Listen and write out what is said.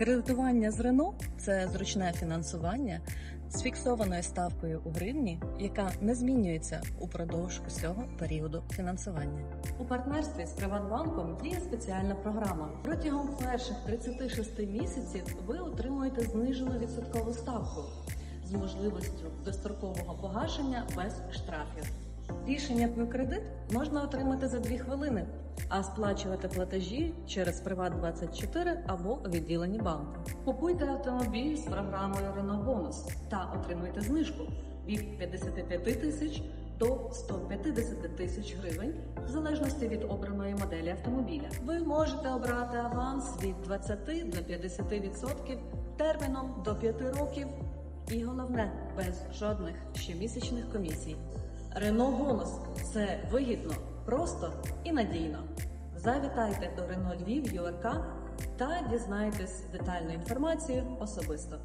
Кредитування з Рено це зручне фінансування з фіксованою ставкою у гривні, яка не змінюється упродовж усього періоду фінансування. У партнерстві з Приватбанком діє спеціальна програма. Протягом перших 36 місяців ви отримуєте знижену відсоткову ставку з можливістю дострокового погашення без штрафів. Рішення про кредит можна отримати за 2 хвилини, а сплачувати платежі через Приват24 або у відділенні банку. Купуйте автомобіль з програмою Bonus та отримуйте знижку від 55 тисяч до 150 тисяч гривень, в залежності від обраної моделі автомобіля. Ви можете обрати аванс від 20 до 50% терміном до 5 років. І головне, без жодних щомісячних комісій. Рено бонус це вигідно, просто і надійно. Завітайте до Рено Львів ЮРК та дізнайтесь детальну інформацію особисто.